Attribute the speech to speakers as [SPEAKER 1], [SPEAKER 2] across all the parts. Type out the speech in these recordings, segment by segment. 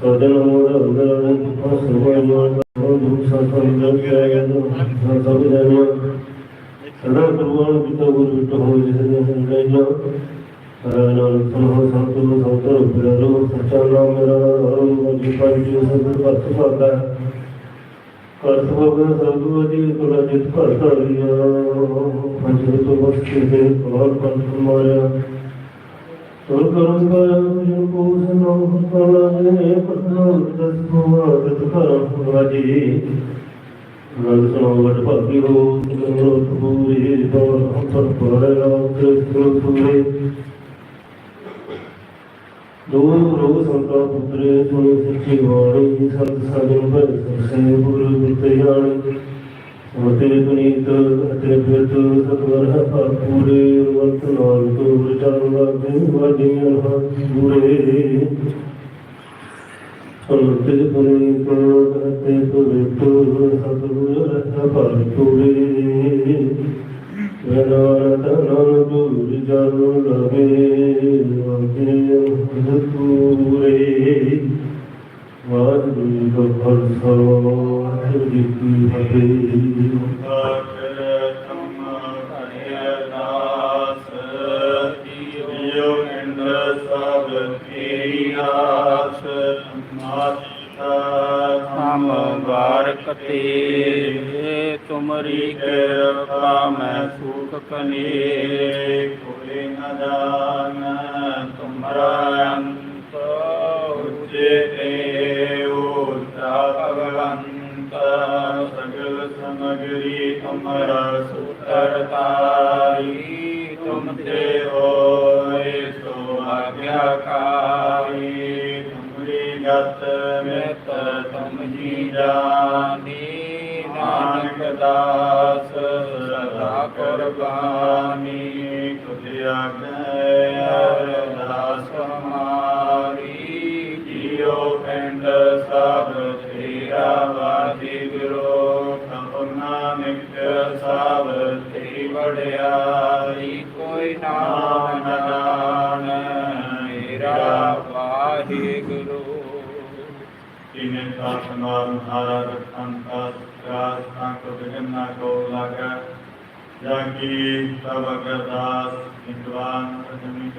[SPEAKER 1] ਸੋਜਨ ਮੋਰ ਅੰਦਰ ਫਸੋਇਆ ਮੋਰ ਸੰਸੰਗ ਗਿਆ ਸਭ ਜਾਣਿਆ ਸਦਾ ਗੁਰੂਆਂ ਪਿਤਾ ਗੁਰੂ ਪਿਤਾ ਹੋ ਜਿਸ ਨੇ ਸੰਗਾਇਆ ਹਰਿਆਣਾ ਸੁਨੋ ਸੰਤੋ ਸੰਤੋ ਬਿਰੋ ਸਚਾ ਨਾਮ ਮੇਰਾ ਹਰਮ ਜੀ ਪੰਜੀ ਸਭ ਭਗਤ ਭਾਗਾ ਕਰ ਸਭਾ ਸਭੂ ਜੀ ਤੁਲਾ ਜਿਤ ਭਰ ਕਰਿਆ ਪੰਜ ਤੋਂ ਵਸਤੀ ਦੇ ਕੋਲ ਪੰਜ ਕੁਮਾਰਿਆ ਤੁਰ ਕਰਮ ਕਾਇਆ ਜਨ ਕੋ ਸਨੋ ਕਲਾ ਨੇ ਪ੍ਰਧਾਨ ਦਸ ਕੁਮਾਰ ਤੁਕਾਰ ਰਾਜੀ ਨੰਦ ਸੁਣੋ ਵਟ ਭਾਗੀ ਹੋ ਗੁਰੂ ਕਬੂਰੀ ਦੌਰ ਹਮ ਪਰ ਪਰੇ ਰਾਤ ਗੁਰੂ ਸੂਰੇ ਦੋ ਰੋਗ ਸੰਤਾ ਪੁੱਤਰੇ ਸੁਣੀ ਸੱਚੀ ਬਾਣੀ ਸਤ ਸਾਜਨ ਭਰ ਸੇ ਗੁਰੂ ਗੁਰਤੇ ਜਾਣੀ ਮਤੇ ਪੁਨੀਤ ਅਤੇ ਬਿਰਤ ਸਤਵਰ ਹੈ ਪੂਰੇ ਵਰਤ ਨਾਲ ਤੋਂ ਵਿਚਾਰ ਵਾਦੇ ਵਾਦੀਆਂ ਹਾਂ ਪੂਰੇ ਸੰਤੇ ਪੁਨੀਤ ਅਤੇ ਪੁਨੀਤ ਸਤਵਰ ਹੈ ਪੂਰੇ ਵਿਨਾਨ ਤਨਨ ਦੂਰ ਜਨ ਲਗੇ ਵਾਗੇ ਪੂਰੇ ਵਾਹਿਗੁਰੂ ਜੀ
[SPEAKER 2] ਤੇ ਤੁਮਰੀ ਕਿਰਪਾ ਮੈਂ ਸੁਖ ਕਨੇ ਕੋਲੇ ਨ ਤੁਮਰਾ ਦਾਸ ਸਦਾ ਕੁਰਬਾਨੀ ਤੁਝ ਆਗੇ ਅਰਦਾਸ ਹਮਾਰੀ ਜੀਉ ਪਿੰਡ ਸਭ ਤੇਰਾ ਵਾਹਿਗੁਰੂ ਕਪੁਰ ਨਾਨਕ ਸਭ ਤੇਰੀ ਵਡਿਆਈ, ਕੋਈ ਨਾਮ ਨਾ ਜਾਣ ਮੇਰਾ ਵਾਹਿਗੁਰੂ।
[SPEAKER 3] ਜਿਨੇ ਸਾਖਨਾਰ ਹਾਰਾ ਰਖੰਤਾ ਸਤਿਕਾਰ ਸੰਕ ਬਿਗਨਾ ਕੋ ਲਾਗਾ। ਜਾਂ ਕੀ ਸਭ ਅਗਰਦਾਸ ਨਿਤਵਾਨ ਅਜਮੀ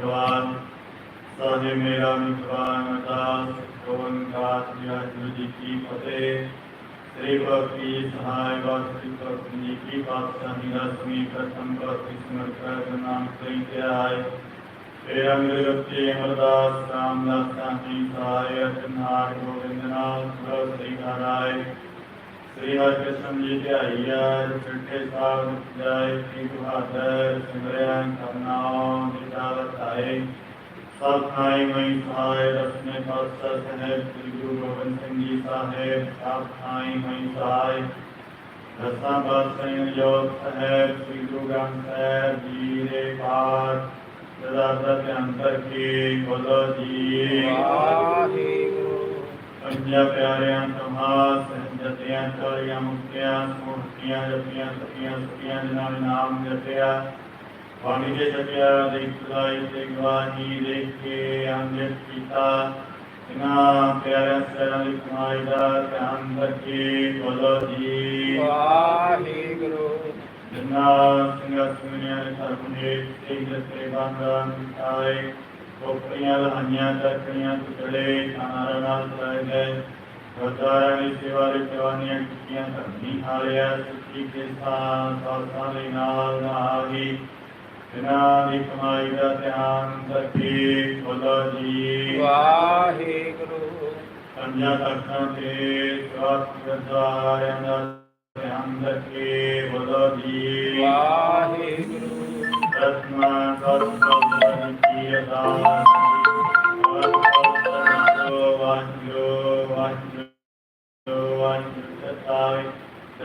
[SPEAKER 3] ਸਾਜੇ ਮੇਰਾ ਨਿਤਵਾਨ ਅਰਦਾਸ ਗੋਵਨ ਕਾਸ ਜੀ ਜੀ ਕੀ ਫਤਿਹ। ਸ੍ਰੀ ਭਗਤੀ ਸਹਾਇ ਵਾਸੀ ਭਗਤੀ ਕੀ ਪਾਤਸ਼ਾਹੀ ਰਸਮੀ ਪ੍ਰਥਮ ਭਗਤੀ ਸਮਰਥ ਨਾਮ ਸ੍ਰੀ ਤੇ ਆਏ। ਏ ਅੰਗਰੇਜ਼ੀ ਬੱਚੇ ਅਮਰਦਾਸ, ਰਾਮਦਾਸ ਸਾਹੀ ਸਹਾਇ ਅਰਜਨਾਰ ਗੋਬਿੰਦ ਨਾਮ ਸੁਰ ਸ੍ਰੀ ਨਾਰਾਇਣ ਸ੍ਰੀ ਹਰਿ ਕ੍ਰਿਸ਼ਨ ਜੀ ਧਿਆਈਆ ਛੱਟੇ ਸਾਹਿਬ ਜਾਇ ਸ੍ਰੀ ਬਹਾਦਰ ਸਿਮਰਿਆ ਕਰਨਾਉ ਵਿਚਾਰ ਧਾਏ ਸਭ ਖਾਈ ਮਈ ਸਹਾਇ ਰਸਨੇ ਪਾਤਸ਼ਾਹ ਸਾਹਿਬ ਸ੍ਰੀ ਗੁਰੂ ਗੋਬਿੰਦ ਸਿੰਘ ਜੀ ਸਾਹਿਬ ਸਭ ਖਾਈ ਮਈ ਸਹਾਇ ਰਸਾਂ ਪਾਤਸ਼ਾਹ ਜੋਤ ਸਾਹਿਬ ਸ੍ਰੀ ਗੁਰੂ ਗ੍ਰੰਥ ਸਾਹਿਬ ਜੀ ਦੇ ਪਾਠ ਸਦਾ ਸਤ ਅੰਤਰ ਕੀ ਬੋਲੋ ਜੀ
[SPEAKER 2] ਵਾਹਿਗੁਰੂ
[SPEAKER 3] ਪੰਜਾ ਪਿਆਰਿਆਂ ਤਮਾ ਸਹਿਜਤਿਆਂ ਚੋਰੀਆਂ ਮੁਕਤਿਆਂ ਮੂਰਤੀਆਂ ਜਪੀਆਂ ਸਤੀਆਂ ਸਤੀਆਂ ਦੇ ਨਾਲ ਨਾਮ ਜਪਿਆ। ਬਾਣੀ ਦੇ ਜਪਿਆ ਦੇਖ ਸੁਲਾਈ ਤੇ ਗਵਾਹੀ ਦੇਖ ਕੇ ਅੰਮ੍ਰਿਤ ਪੀਤਾ। ਇਨਾ ਪਿਆਰਿਆਂ ਸਰਾਂ ਦੀ ਕਮਾਈ ਦਾ ਧਿਆਨ ਰੱਖੇ ਬੋਲੋ ਜੀ।
[SPEAKER 2] ਵਾਹਿਗੁਰੂ।
[SPEAKER 3] ਜਿਨਾ ਸਿੰਘਾਂ ਸੁਣਿਆ ਸਰਬਨੇ ਸਿੰਘ ਤੇ ਬੰਦਾਂ ਆਏ ਕੋਪਰੀਆਂ ਲਹਾਈਆਂ ਚੱਕਰੀਆਂ ਟੁਕੜੇ ਖਾਣਾ ਨਾਲ ਗੁਰਦੁਆਰਿਆਂ ਦੀ ਸੇਵਾ ਦੇ ਜਵਾਨੀਆਂ ਕੀਤੀਆਂ ਧਰਮੀ ਹਾਲਿਆ ਸੁੱਚੀ ਕੇ ਸਾਥ ਸਾਥਾਂ ਦੇ ਨਾਲ ਨਾਹੀ ਜਿਨ੍ਹਾਂ ਦੀ ਕਮਾਈ ਦਾ ਧਿਆਨ ਰੱਖੇ ਬੋਲੋ ਜੀ।
[SPEAKER 2] ਵਾਹਿਗੁਰੂ।
[SPEAKER 3] ਪੰਜਾਂ ਤੱਕਾਂ ਤੇ ਸਵਾਸ ਗੁਰਦੁਆਰਿਆਂ ਦਾ ਧਿਆਨ ਰੱਖੇ ਬੋਲੋ ਜੀ।
[SPEAKER 2] ਵਾਹਿਗੁਰੂ।
[SPEAKER 3] ਰਤਨਾ ਸਤਿ ਕੀ ਅਦਾਸ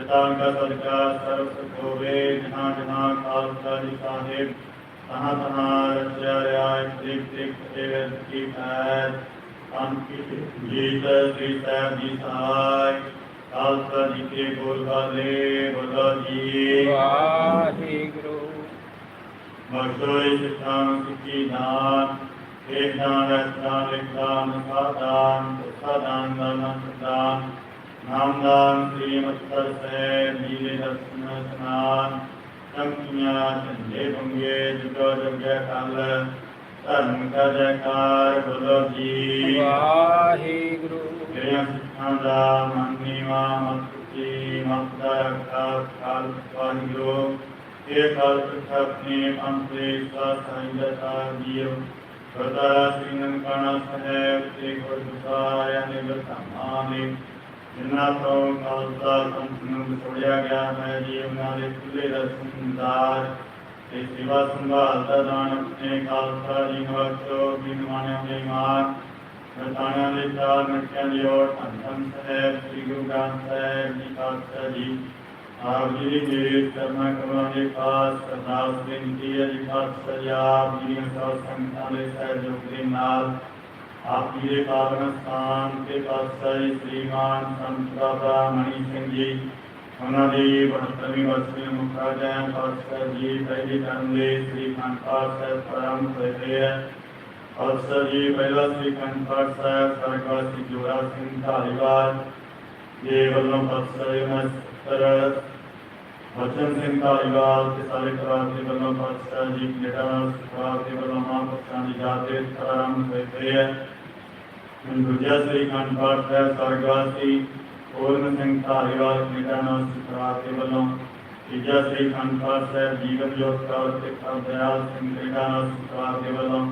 [SPEAKER 3] ਸਤਾਂ ਦਾ ਸਦਕਾ ਸਰਬ ਸੁਖ ਹੋਵੇ ਜਹਾਂ ਜਹਾਂ ਖਾਲਸਾ ਜੀ ਸਾਹਿਬ। ਤਹਾਂ ਤਹਾਂ ਰਚਿਆ ਰਿਆ ਤ੍ਰਿਕ ਤ੍ਰਿਕ ਸੇਵ ਕੀ ਹੈ ਅੰਕਿਤ ਜੀਤ ਸ੍ਰੀ ਸਾਹਿਬ ਜੀ ਸਹਾਇ ਖਾਲਸਾ ਜੀ ਕੇ ਬੋਲ ਬਾਲੇ ਬੋਲੋ ਜੀ।
[SPEAKER 2] ਵਾਹਿਗੁਰੂ।
[SPEAKER 3] ਬਖਸ਼ੋ ਇਸ ਸ਼ਾਮ ਕੀ ਦਾਨ। ਇਹ ਦਾਨ ਰਤਨ ਲਿਖਾਨ ਸਾਦਾਨ ਦਾਨ ਸਦਾਨ ਨਾਮ ਦਾਨ ਸ੍ਰੀ ਮਤਸਰ ਸੇ ਨੀਲੇ ਦਰਸ਼ਨ ਸਨਾਨ ਸੰਕੀਆਂ ਝੰਡੇ ਬੰਗੇ ਜੁਗੋ ਜੁਗੈ ਕਲ ਧਰਮ ਕਾ ਜੈਕਾਰ ਬੋਲੋ ਜੀ
[SPEAKER 2] ਵਾਹਿਗੁਰੂ
[SPEAKER 3] ਤੇਰੀਆਂ ਸਿੱਖਾਂ ਦਾ ਮਨ ਨੀਵਾ ਮਤਿ ਮਤਦਾ ਰੱਖਾ ਕਾਲ ਵਾਹਿਗੁਰੂ ਇਹ ਕਾਲ ਆਪਣੇ ਪੰਥੇ ਸਾਥ ਸੰਗਤਾ ਜੀਵ ਸਦਾ ਸ੍ਰੀ ਨਨਕਾਣਾ ਸਾਹਿਬ ਤੇ ਗੁਰਦੁਆਰਿਆਂ ਨੇ ਬਤਾਵਾਨੇ ਜਿਨ੍ਹਾਂ ਤੋਂ ਖਾਲਸਾ ਸੰਤ ਨੂੰ ਵਿਛੋੜਿਆ ਗਿਆ ਹੈ ਜੀ, ਉਹਨਾਂ ਦੇ ਖੁੱਲੇ ਰਸਮਦਾਰ ਤੇ ਸੇਵਾ ਸੰਭਾਲ ਦਾ ਦਾਨ ਆਪਣੇ ਖਾਲਸਾ ਜੀ ਨੂੰ ਬਖਸ਼ੋ ਬਿਨ ਦੇ ਮਾਨ ਰਤਾਣਿਆਂ ਦੇ ਚਾਰ ਮਿੱਟਿਆਂ ਦੀ ਓਰ ਧੰਨ ਸਾਹਿਬ, ਸ੍ਰੀ ਗੁਰੂ ਗ੍ਰੰਥ ਸਾਹਿਬ ਜੀ, ਖਾਲਸਾ ਜੀ। ਆਪ ਜੀ ਦੀ ਮੇਰੇ ਕਰਨਾ ਕਰਾਂ ਦੇ ਖਾਸ ਅਰਦਾਸ ਬੇਨਤੀ ਹੈ ਜੀ, ਖਾਲਸਾ ਜੀ ਆਪ ਜੀ ਦੀਆਂ ਸਾਧ ਸੰਗਤਾਂ ਦੇ ਸਹਿਯੋਗ ਦੇ ਨਾਲ ਆਪ ਜੀ ਦੇ ਪਾਵਨ ਸਥਾਨ ਤੇ ਪਾਤਸ਼ਾਹ ਸ੍ਰੀਮਾਨ ਸੰਤ ਬਾਬਾ ਮਣੀ ਸਿੰਘ ਜੀ, ਉਹਨਾਂ ਦੀ 72ਵੀਂ ਵਰਸੀ ਨੂੰ ਮੁਖਾ ਪਾਤਸ਼ਾਹ ਜੀ ਪਹਿਲੀ ਕਰਨ ਦੇ ਸ੍ਰੀ ਖੰਡ ਪਾਠ ਸਾਹਿਬ ਪ੍ਰਾਰੰਭ ਹੋਏ ਹੈ। ਪਾਤਸ਼ਾਹ ਜੀ ਪਹਿਲਾ ਸ੍ਰੀ ਖੰਡ ਪਾਠ ਸਾਹਿਬ ਸਰਗਵਾਸੀ ਜੋਰਾ ਸਿੰਘ ਧਾਲੀਵਾਲ ਜੀ ਵੱਲੋਂ ਪਾਤਸ਼ਾਹ ਜੀ ਮੈਂ ਸਤਰ ਬਚਨ ਸਿੰਘ ਧਾਲੀਵਾਲ ਤੇ ਸਾਰੇ ਪਰਿਵਾਰ ਦੇ ਵੱਲੋਂ ਪਾਤਸ਼ਾਹ ਜੀ ਕੈਨੇਡਾ ਪਰਿਵਾਰ ਦੇ ਵੱਲੋਂ ਮਹਾਂਪੁਰਸ਼ਾਂ ਦੀ ਯਾਦ ਦੇ ਪ੍ਰਾਰੰਭ ਹੋਏ ਹੈ ਹੁਣ ਦੂਜਾ ਸ੍ਰੀ ਖੰਡ ਪਾਠ ਸਾਹਿਬ ਸਰਗਵਾਸੀ ਪੂਰਨ ਸਿੰਘ ਧਾਲੀਵਾਲ ਕੈਨੇਡਾ ਨਾਲ ਪਰਿਵਾਰ ਦੇ ਵੱਲੋਂ ਤੀਜਾ ਸ੍ਰੀ ਖੰਡ ਪਾਠ ਸਾਹਿਬ ਜੀਵਨ ਜੋਤ ਕੌਰ ਤੇ ਕਰਦਿਆਲ ਸਿੰਘ ਕੈਨੇਡਾ ਨਾਲ ਪਰਿਵਾਰ ਦੇ ਵੱਲੋਂ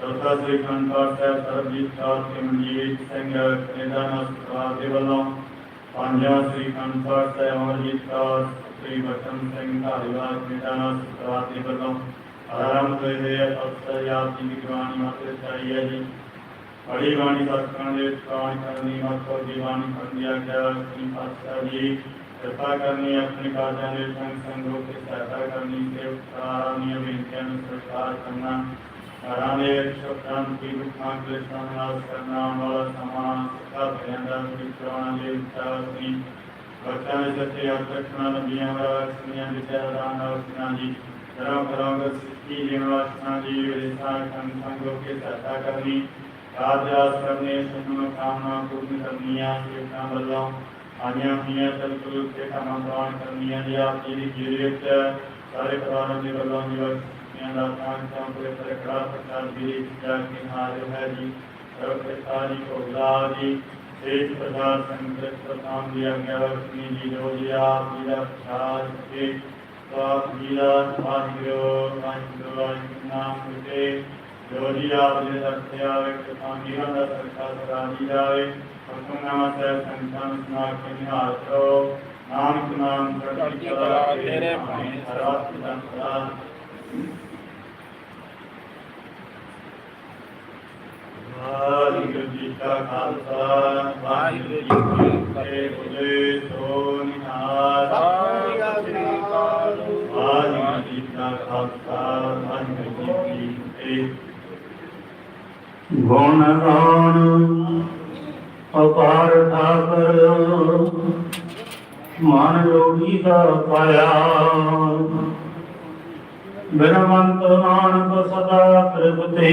[SPEAKER 3] ਚੌਥਾ ਸ੍ਰੀ ਖੰਡ ਪਾਠ ਸਾਹਿਬ ਸਰਬਜੀਤ ਕੌਰ ਤੇ ਮਨਜੀਤ ਸਿੰਘ ਕੈਨੇਡਾ ਨਾਲ ਪਰਿਵਾਰ ਦੇ ਵੱਲੋਂ ਪੰਜਵਾਂ ਸ੍ਰੀ ਖੰਡ ਪਾਠ ਸਾਹਿਬ ਅਮਰਜੀਤ ਕੌਰ ਸ੍ਰੀ ਬਚਨ ਸਿੰਘ ਧਾਲੀਵਾਲ ਕੈਨੇਡਾ ਨਾਲ ਪਰਿਵਾਰ ਦੇ ਵੱਲੋਂ ਆਰੰਭ ਹੋਏ ਹੋਏ ਅਫਸਰ ਆਪ ਜੀ ਦੀ ਗੁਰਬਾਣੀ ਮਾਤੇ ਚਾਹੀ ਹੈ ਜੀ ਬੜੀ ਬਾਣੀ ਸਤਕਾਂ ਦੇ ਕਾਣ ਕਰਨੀ ਮਤੋ ਜੀਵਾਨੀ ਖੰਡਿਆ ਗਿਆ ਸ੍ਰੀ ਪਾਤਸ਼ਾਹ ਜੀ ਕਿਰਪਾ ਕਰਨੀ ਆਪਣੇ ਕਾਜਾਂ ਦੇ ਸੰਗ ਸੰਗੋ ਤੇ ਸਹਾਇਤਾ ਕਰਨੀ ਤੇ ਉਪਕਾਰਾਂ ਦੀਆਂ ਬੇਨਤੀਆਂ ਨੂੰ ਸਵੀਕਾਰ ਕਰਨਾ ਘਰਾਂ ਦੇ ਸ਼ੁਕਰਾਂ ਦੀ ਰੁਖਾਂ ਦੇ ਨਾਲ ਕਰਨਾ ਆਉਣ ਵਾਲਾ ਸਮਾਂ ਸਿੱਖਾ ਭਰਿਆਂ ਦਾ ਵਿਚਾਰਾਂ ਦੇ ਵਿਚਾਰ ਸੀ ਬੱਚਿਆਂ ਦੇ ਸੱਚੇ ਆਤਮਾ ਨਬੀਆਂ ਦਾ ਸੁਨੀਆਂ ਦੇ ਚਾਰਾਂ ਨਾਲ ਸੁਨਾ ਜੀ। ਧਰਮ ਕਰਾਂਗੇ ਸਿੱਖੀ ਨਿਵਾਸਾਂ ਦੀ ਵਿਰਸਾ ਕੰਨ ਸੰਗੋ ਕੇ ਸਹਾਇਤਾ ਕਰਨੀ। ਰਾਜਾਸ ਕਰਨੇ ਸੁਨੋ ਕਾਮਨਾ ਪੂਰਨ ਕਰਨੀਆਂ ਜੀਵਨਾਂ ਵੱਲੋਂ ਆਈਆਂ ਹੋਈਆਂ ਤਲਕੁਲ ਤੇ ਕਾਮਾਂ ਕਰਨੀਆਂ ਜੀ, ਆਪ ਜੀ ਦੀ ਜੀਵਤ ਸਾਰੇ ਪਰਿਵਾਰਾਂ ਦੇ ਵੱਲੋਂ ਨਿਵਾਸੀਆਂ ਦਾ ਕਾਮ ਕਾਮ ਪੂਰੇ ਪ੍ਰਕਾਰ ਦੀ ਜਾ ਕੇ ਹਾਜ਼ਰ ਹੈ ਜੀ। ਸਰਵ ਪਿਤਾਜੀ ਕੋਲਾ ਜੀ। ਤੇਜ ਪ੍ਰਸਾਦ ਸੰਗਤ ਪ੍ਰਥਾਮ ਦੀ ਆਗਿਆ ਵਰਤਨੀ ਜੀ ਜੋ ਜੀ ਆਪ ਜੀ ਦਾ ਪ੍ਰਸਾਦ ਕੇ ਆਪ ਜੀ ਦਾ ਵਾਹਿਗੁਰੂ ਵਾਹਿਗੁਰੂ ਨਾਮ ਤੇ ਜੋ ਜੀ ਆਪ ਜੀ ਦਾ ਸਤਿਆ ਵੇ ਕਥਾਂਗੀਆਂ ਦਾ ਸਰਕਾਰ ਕਰਾ ਦੀ ਜਾਵੇ ਹੁਕਮਨਾਮਾ ਸਾਹਿਬ ਸੰਤਾਂ ਨੂੰ ਸੁਣਾ ਕੇ ਨਿਹਾਲ ਕਰੋ ਨਾਮ ਚੜ੍ਹਦੀ ਕਲਾ ਤੇਰੇ ਭਾਣੇ ਸਰਬਤ ਦਾ ਵਾਹਿਗੁਰੂ ਜੀ ਕਾ ਖਾਲਸਾ, ਵਾਹਿਗੁਰੂ ਜੀ ਕੀ ਫਤਿਹ, ਬੋਲੇ ਸੋ ਨਿਹਾਲ ਵਾਹਿਗੁਰੂ ਜੀ ਕਾ ਖਾਲਸਾ, ਵਾਹਿਗੁਰੂ ਜੀ ਕੀ ਫਤਿਹ।
[SPEAKER 4] ਗੁਣ ਗਾਨ ਅਪਾਰ ਠਾਕਰ, ਮਨ ਜੋਗੀ ਦਾ ਪਾਇਆ। ਬਿਨਵੰਤ ਨਾਨਕ ਸਦਾ ਤ੍ਰਿਪਤੀ।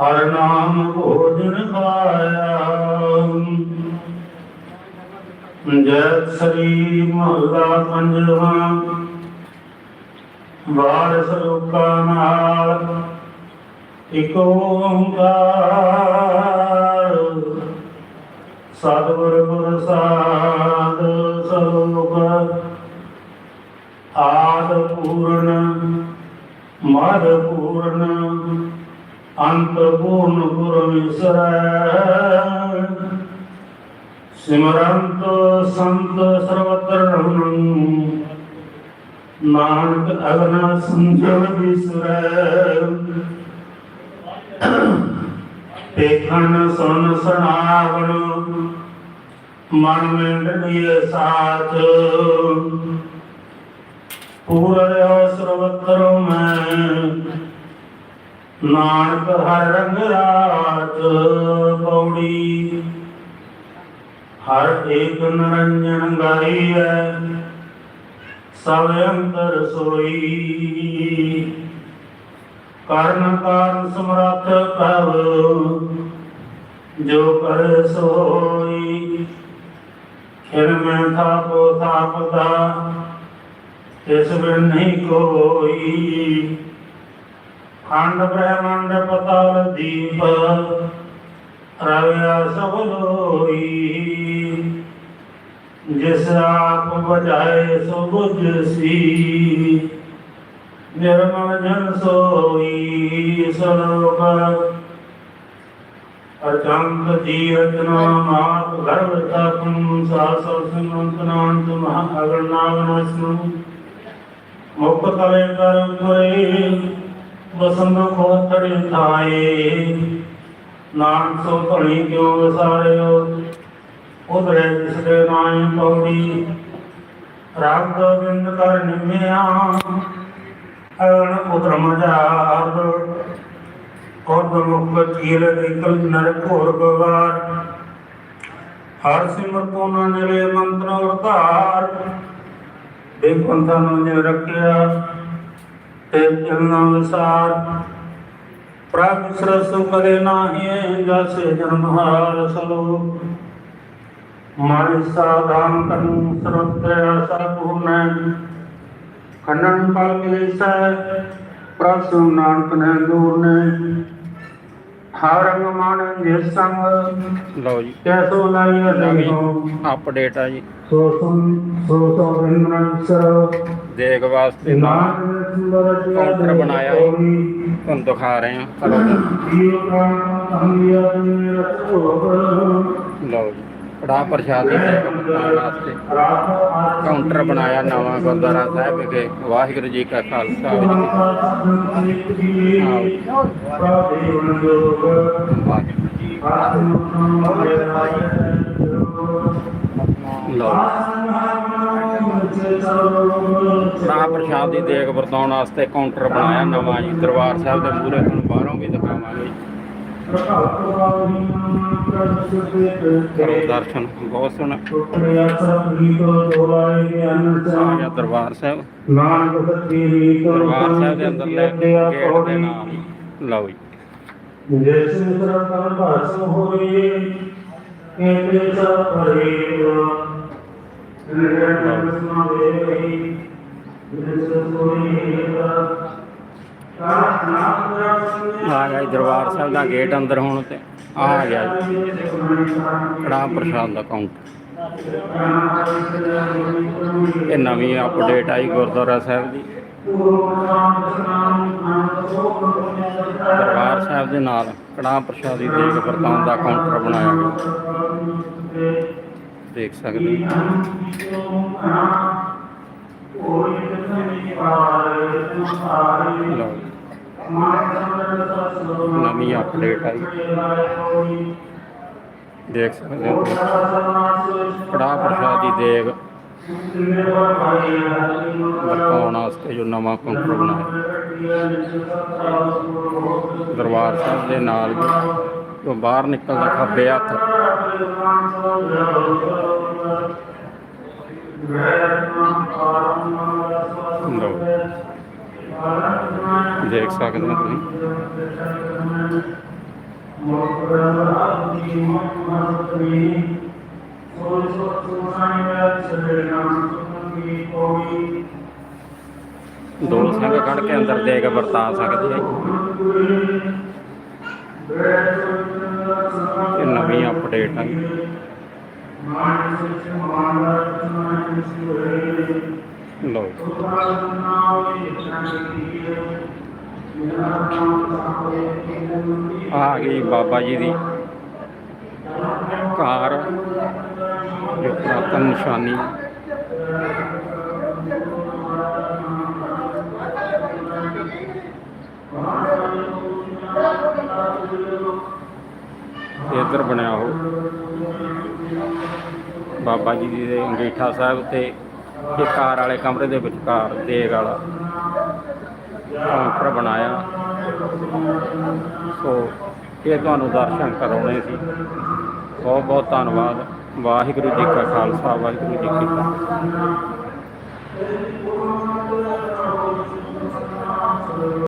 [SPEAKER 4] ਹਰ ਨਾਮ ਭੋਜਨ ਖਾਇਆ। ਜੈ ਸ੍ਰੀ ਮਹਲਾ ਪੰਜਵਾ। ਵਾਰ ਸਲੋਕਾ ਨਾਲ ਇਕ ਓੰਕਾਰ। ਸਤਿਗੁਰ ਪ੍ਰਸਾਦ ਸਰੂਪ ਆਦ ਪੂਰਨ, ਮਦ ਪੂਰਨ ਅੰਤ ਪੂਰਨ ਗੁਰ ਵਿਸਰੈ ਸਿਮਰੰਤ ਸੰਤ ਸਰਵਤਰ ਰਮਨ ਨਾਨਕ ਅਗਨਾ ਸੰਜਮ ਵਿਸਰੈ ਦੇਖਣ ਸੁਨ ਸੁਣਾਵਣ ਮਨ ਮਿੰਡਨੀਏ ਸਾਥ ਪੂਰਿਆ ਸਰਵਤਰ ਮੈਂ। ਨਾਨਕ ਹਰ ਰੰਗ ਰਾਤ ਪੌੜੀ। ਹਰ ਏਕ ਨਰੰਜਨ ਗਾਈਐ, ਸਭ ਅੰਤਰ ਸੋਈ। ਕਰਨ ਕਾਰਨ ਸਮਰੱਥ ਪ੍ਰਭ, ਜੋ ਕਰ ਸੋਈ। ਖਿਰ ਮੈਂ ਥਾਪੋ ਥਾਪਦਾ, ਤਿਸ ਬਿਨ ਨਹੀਂ ਕੋਈ। ਖੰਡ ਬ੍ਰਹਮੰਡ ਪਤਾਲ ਦੀਪ, ਰਵਿਆ ਸਭ ਲੋਈ ਜਿਸ ਆਪ ਬਜਾਏ ਸੋ ਬੁਝ ਸੀ, ਨਿਰਮਲ ਜਨ ਸੋਈ ਸਰੋਗ ਅਚੰਤ ਜੀ ਰਚਨਾ ਮਾਤ ਗਰਭ ਤਪਨ ਸਾਸਰ ਸਿਮੰਤਨਾੰਤ ਮਹਾ ਅਗਰਨਾਗਨਸਨੂ ਮੁਖ ਤਲੇ ਕਰ ਉਤਰੇ ਬਸੰਤ ਖੋਤੜੇ ਥਾਏ ਨਾਨਕ ਸੋ ਭਣੀ ਕਿਉ ਵਸਾਰਿਓ? ਉਧਰੇ ਜਿਸਦੇ ਨਾਮ ਪੌੜੀ। ਰਾਗ ਗੋਬਿੰਦ ਕਰ ਨਿਮਿਆ। ਅਗਣ ਪੁੱਤਰ ਮਜਾਰ ਕੋਦ ਮੁਖ ਚੀਲ ਨਿਕਲ ਨਰ ਘੋਰ ਗਵਾਰ ਹਰ ਸਿਮਰ ਕੋ ਨਿਰੇ ਮੰਤਰ ਉਰਤਾਰ ਬੇਕੰਥਾ ਨੂੰ ਰੱਖਿਆ। ਤੇ ਚਲਨਾ ਵਿਸਾਰ ਪ੍ਰਭ ਸਰਸ ਕਰੇ ਨਾਹੀ ਜਸੇ ਜਨਮ ਹਾਰ ਸਲੋ ਮਨ ਸਾਧਾਨ ਤਨ ਸਰਤਿ ਸਪੂਰਨ ਖੰਡਨ ਪਲ ਕਲੇਸੈ ਪ੍ਰਭ ਨਾਨਕ ਨੇ ਦੂਰ ਨੇ। ਹਰ ਰੰਗ ਮਨ ਜਿਸ ਸੰਗ
[SPEAKER 2] ਲਓ ਜੀ।
[SPEAKER 4] ਕੈਸੋ ਲਾਈ ਅਨੰਦੋ
[SPEAKER 2] ਅਪਡੇਟ ਆ ਜੀ।
[SPEAKER 4] ਸੋ ਸੁਨ ਸੋ ਸੋ ਬਿੰਦਨ ਸਰ
[SPEAKER 2] ਦੇਗ ਵਾਸਤੇ ਕਾਊਂਟਰ ਬਣਾਇਆ। ਤੁਹਾਨੂੰ ਦਿਖਾ ਰਹੇ ਹਾਂ ਚਲੋ ਲਓ ਜੀ ਕੜਾ ਪ੍ਰਸ਼ਾਦ ਦੀ ਵਾਸਤੇ ਕਾਊਂਟਰ ਬਣਾਇਆ ਨਵਾਂ ਗੁਰਦੁਆਰਾ ਸਾਹਿਬ ਵਿਖੇ ਵਾਹਿਗੁਰੂ ਜੀ ਕਾ ਖਾਲਸਾ। ਵਾਹਿਗੁਰੂ ਜੀ ਕੀ ਫਤਿਹ। ਲਓ। ਕੜਾ ਪ੍ਰਸ਼ਾਦ ਦੀ ਦੇਗ ਵਰਤਾਉਣ ਵਾਸਤੇ ਕਾਊਂਟਰ ਬਣਾਇਆ ਨਵਾਂ ਜੀ। ਦਰਬਾਰ ਸਾਹਿਬ ਦੇ ਮੂਹਰੇ ਤੁਹਾਨੂੰ ਬਾਹਰੋਂ ਵੀ ਦਿਖਾਵਾਂਗੇ। ਕਰੋ ਦਰਸ਼ਨ ਬਹੁਤ ਸੋਹਣਾ। ਦਰਬਾਰ ਸਾਹਿਬ। ਦਰਬਾਰ ਸਾਹਿਬ ਦੇ ਅੰਦਰ ਲੈ ਗੇਟ ਦੇ ਨਾਲ ਲਓ ਜੀ।
[SPEAKER 4] ਜਿਸ ਮਿਤਰ ਕਰ ਭਾਸਮ ਹੋਏ ਕੇਤੇ ਸਭ ਭਰੇ ਨਿਰਗਣ ਸਮਾਵੇ ਜਿਸ ਕੋਈ
[SPEAKER 2] ਆ ਗਿਆ ਜੀ ਦਰਬਾਰ ਸਾਹਿਬ ਦਾ ਗੇਟ ਅੰਦਰ ਹੋਣ ਤੇ ਆ ਗਿਆ। ਜੀ ਕੜਾ ਪ੍ਰਸ਼ਾਦ ਦਾ ਕਾਊਂਟਰ ਇਹ ਨਵੀਂ ਅਪਡੇਟ ਆਈ ਗੁਰਦੁਆਰਾ ਸਾਹਿਬ ਦੀ। ਦਰਬਾਰ ਸਾਹਿਬ ਦੇ ਨਾਲ ਕੜਾ ਪ੍ਰਸ਼ਾਦ ਦੀ ਦੇਗ ਵਰਤਾਉਣ ਦਾ ਕਾਊਂਟਰ ਬਣਾਇਆ ਗਿਆ। ਦੇਖ ਸਕਦੇ ਹੋ। ਲਓ ਨਵੀਂ ਅਪਡੇਟ ਆਈ। ਦੇਖ ਸਕਦੇ ਹੋ। ਕੜਾ ਪ੍ਰਸ਼ਾਦ ਦੀ ਦੇਗ ਵਰਤਾਉਣ ਵਾਸਤੇ ਜੋ ਨਵਾਂ ਕਾਊਂਟਰ ਬਣਾਇਆ। ਦਰਬਾਰ ਸਾਹਿਬ ਦੇ ਨਾਲ ਵੀ ਜੋ ਬਾਹਰ ਨਿਕਲਦਾ ਖੱਬੇ ਹੱਥ। ਲਓ। ਦੇਖ ਸਕਦੇ ਹੋ ਤੁਸੀਂ। ਦੋ ਸਿੰਘ ਕੱਢ ਕੇ ਅੰਦਰ ਦੇ ਕੇ ਵਰਤਾ ਸਕਦੇ ਆ ਇਹ ਨਵੀਂ ਅਪਡੇਟ ਆ ਲਓ ਆ ਗਈ ਬਾਬਾ ਜੀ ਦੀ ਕਾਰ, ਜੋ ਪੁਰਾਤਨ ਨਿਸ਼ਾਨੀ। ਤੇ ਬਣਿਆ ਉਹ। ਬਾਬਾ ਜੀ ਦੇ ਅੰਗੀਠਾ ਸਾਹਿਬ ਤੇ ਇਹ ਕਾਰ ਵਾਲੇ ਕਮਰੇ ਦੇ ਵਿਚਕਾਰ ਦੇਗ ਵਾਲਾ।
[SPEAKER 4] ਕਾਊਂਟਰ ਬਣਾਇਆ। ਸੋ, ਇਹ ਤੁਹਾਨੂੰ ਦਰਸ਼ਨ ਕਰਾਉਣੇ ਸੀ। ਬਹੁਤ ਬਹੁਤ ਧੰਨਵਾਦ। ਵਾਹਿਗੁਰੂ ਜੀ ਕਾ ਖਾਲਸਾ, ਵਾਹਿਗੁਰੂ ਜੀ ਕੀ ਫਤਿਹ।